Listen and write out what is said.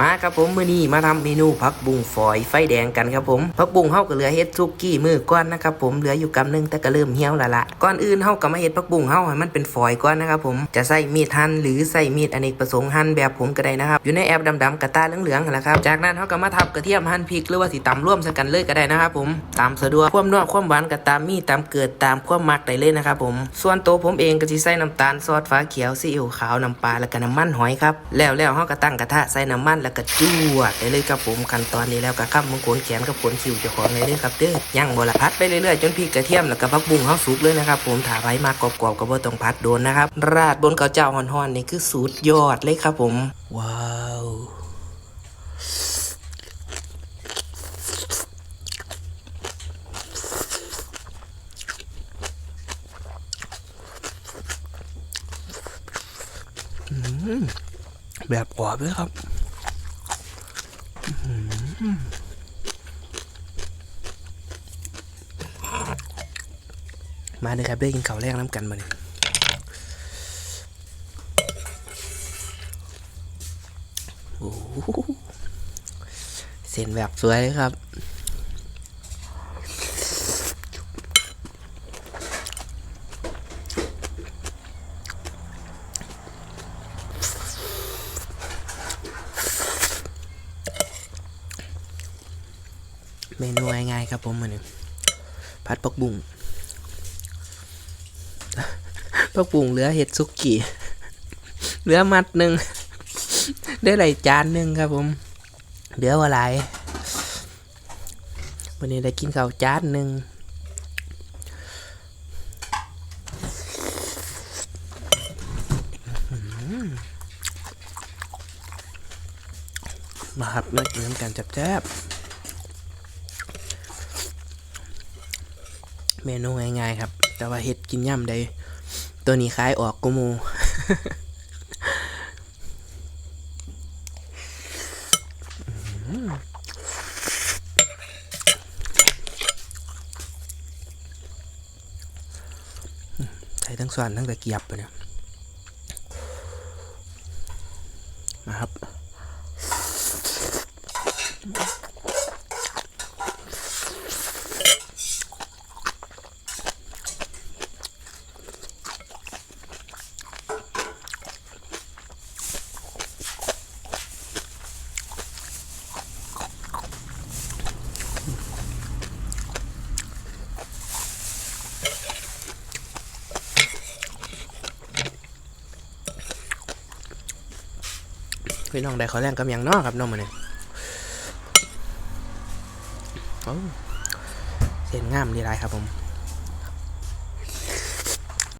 มาครับผมมื้อนี้มาทำเมนูผักบุ้งฝอยไฟแดงกันครับผมผักบุ้งเฮาก็เหลือเฮ็ดซุกี้มือก้อนนะครับผมเหลืออยู่กำหนึงแต่ก็เริ่มเหี่ยวและละก่อนอื่นเฮาก็มาเฮ็ดผักบุ้งเฮาให้มันเป็นฝอยก่อนนะครับผมจะใส่มีดหั่นหรือใส่มีดอเนกประสงค์หั่นแบบผมก็ได้นะครับอยู่ในแอปดำๆกระตาเหลืองๆนั่นแหละครับจากนั้นเฮาก็มาทับกระเทียมหั่นพริกหรือว่าสิตำร่วมกันเลยก็ได้นะครับผมตามสะดวกความนัวความหวานก็ตามมีตามเกิดตามความมักได้เลยนะครับผมส่วนตัวผมเองก็สิใส่น้ำตาลซอสฟ้าเขียวซีอิ๊วขาวน้ำปลาแล้วก็น้ำมันหอยครับแล้วแล้วเฮาก็ตั้งกระทะใส่น้ำมันแล้วก็จวดได้เลยครับผมขั้นตอนนี้แล้วก็ข้ามมงโกนแขนกับขนคิวเจ้าของเลยเด้อครับเด้อย่างบละพัดไปเรื่อยๆจนพริกกระเทียมแล้วก็ผักบุ้งเฮาสุกเลยนะครับผมถ้าไผมากกรอบๆก็บ่ต้องพัดโดนนะครับ ราดบนข้าวเจ้าฮ้อนๆนี่คือสุดยอดเลยครับผม ว้าวแบบกรอบเลยครับ มาเลยครับได้กินข้าวแรกน้ำกันมาเลยโอ้โหเส้นแบบสวยเลยครับ เมนูง่ายๆครับผมมันนี้ผัดปักบุ้งปักบุ้งเหลือเห็ดซุกี้เหลือมัดหนึ่งได้หลายจานหนึ่งครับผมเหลือว่าหลายวันนี้ได้กินข้าวจานหนึ่งมาครับมากินน้ำกันแซ่บๆ เมนูง่ายๆครับ แต่ว่าเห็ดกินย่ำได้ตัวนี้คล้ายออกกูมูใช้ทั้งส่วนทั้งตะเกียบไปเนี่ยมาครับ พี่น้องได้ขอแรงกับอย่างเนอครับน้องมาเนี่ยเส้นงามดีไรครับผม